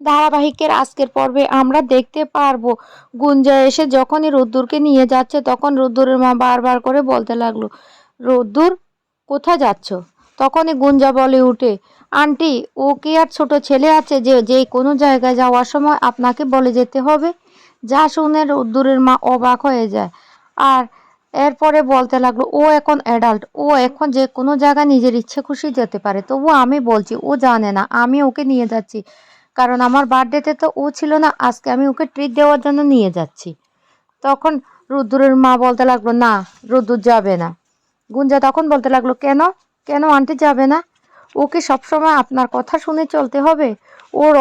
ধারাবাহিকের আজকের পর্বে আমরা দেখতে পারব। গুঞ্জা এসে যখনই রোদ্দুরকে নিয়ে যাচ্ছে, তখন রোদ্দুরের মা বারবার করে বলতে লাগল, রোদ্দুর, কোথায় যাচ্ছ? তখনই গুঞ্জা বলে উঠে, আন্টি, ও কি আর ছোট ছেলে আছে যে যে কোনো জায়গায় যাওয়ার সময় আপনাকে বলে যেতে হবে? যা শুনে রোদ্দুরের মা অবাক হয়ে যায়। আর এরপরে বলতে লাগল, ও এখন অ্যাডাল্ট ও এখন যে কোনো জায়গায় নিজের ইচ্ছে খুশি যেতে পারে। তবুও আমি বলছি, ও জানে না, আমি ওকে নিয়ে যাচ্ছি। কারণ আমার বার্থডেতে তো ও ছিল না, আজকে আমি ওকে ট্রিট দেওয়ার জন্য নিয়ে যাচ্ছি। তখন রুদ্রের মা বলতে লাগল, না রুদ্র যাবে না। গুঞ্জা তখন বলতে লাগল, কেন? কেন আন্টি যাবে না? ওকে সবসময় আপনার কথা শুনে চলতে হবে। ওর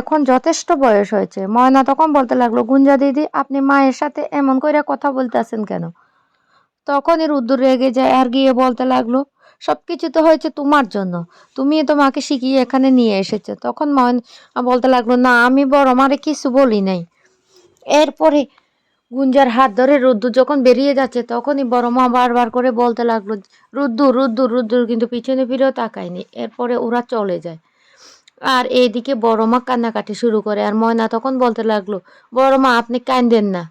এখন যথেষ্ট বয়স হয়েছে। ময়না তখন বলতে লাগল, গুঞ্জা দিদি, আপনি মায়ের সাথে এমন করে কথা বলতেছেন কেন? তখনই রুদ্র রেগে যায় আর গিয়ে বলতে লাগল সব কিছু তো হয়েছে তোমার জন্য। তুমি তো মাকে শিখিয়ে এখানে নিয়ে এসেছ। তখন ময়ন বলতে লাগল, না, আমি বড়, মারে কিছু বলি নাই। এরপরে গুঞ্জার হাত ধরে রুদ্দু যখন বেরিয়ে যাচ্ছে, তখনই বড় মা বারবার করে বলতে লাগল, রুদ্দু রুদ্দু, রুদ্দুর কিন্তু পিছনে ফিরেও তাকায়নি। এরপরে ওরা চলে যায়। আর এইদিকে বড় মা কান্নাকাটি শুরু করে। আর ময়না তখন বলতে লাগল, বড় মা, আপনি কান্দেন না।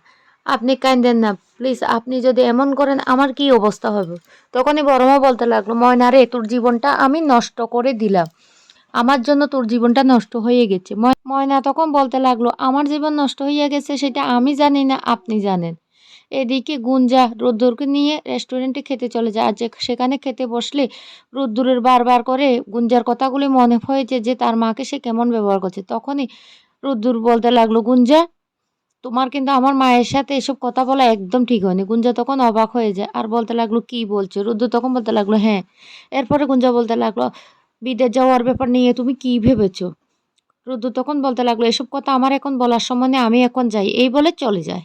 আপনি কান্দেন না। প্লিজ, আপনি যদি এমন করেন, আমার কি অবস্থা হবে? তখনই বড় মা বলতে লাগল, ময়না রে, তোর জীবনটা আমি নষ্ট করে দিলাম। আমার জন্য তোর জীবনটা নষ্ট হয়ে গেছে। ময়- ময়না তখন বলতে লাগল, আমার জীবন নষ্ট হয়ে গেছে সেটা আমি জানি না, আপনি জানেন। এদিকে গুঞ্জা রোদ্দুরকে নিয়ে রেস্টুরেন্টে খেতে চলে যায়। আর যে সেখানে খেতে বসলে রোদ্দুরের বারবার করে গুঞ্জার কথাগুলি মনে হয়েছে যে তার মাকে সে কেমন ব্যবহার করছে। তখনই রোদ্দুর বলতে লাগল, গুঞ্জা তোমার কিন্তু আমার মায়ের সাথে এসব কথা বলা একদম ঠিক হয়নি। গুঞ্জা তখন অবাক হয়ে যায়। আর বলতে লাগল, কি বলছো? রুদ্র তখন বলতে লাগল হ্যাঁ। এরপরে গুঞ্জা বলতে লাগল, বিদেশ যাওয়ার ব্যাপার নিয়ে তুমি কি ভেবেছো? রুদ্র তখন বলতে লাগল, এসব কথা আমার এখন বলার সময় আমি এখন যাই। এই বলে চলে যায়।